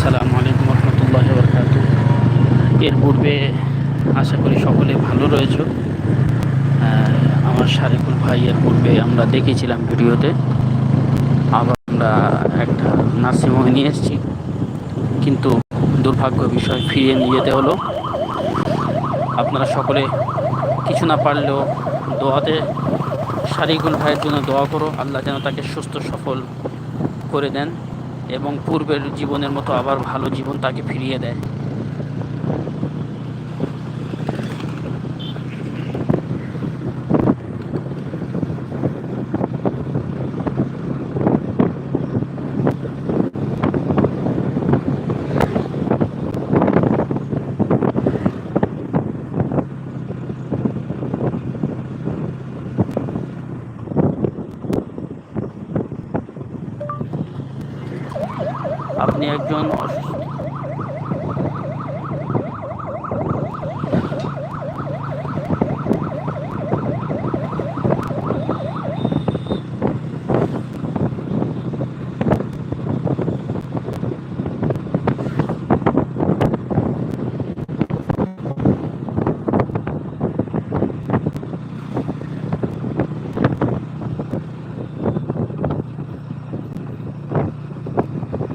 আসসালামু আলাইকুম রহমতুল্লাহ বরকাত এর পূর্বে আশা করি সকলে ভালো রয়েছে। আমার শারিকুল ভাই এর পূর্বে আমরা দেখেছিলাম ভিডিওতে। আবার আমরা একটা নার্সিংহোমে নিয়ে এসেছি। কিন্তু দুর্ভাগ্য বিষয়, ফিরিয়ে নিয়ে যেতে হলো। আপনারা সকলে কিছু না পারলেও দোয়াতে শারিকুল ভাইয়ের জন্য দোয়া করো। আল্লাহ যেন তাকে সুস্থ সফল করে দেন। এবং পূর্বের জীবনের মতো আবার ভালো জীবন তাকে ফিরিয়ে দেয়। আপনি একজন অসুস্থ।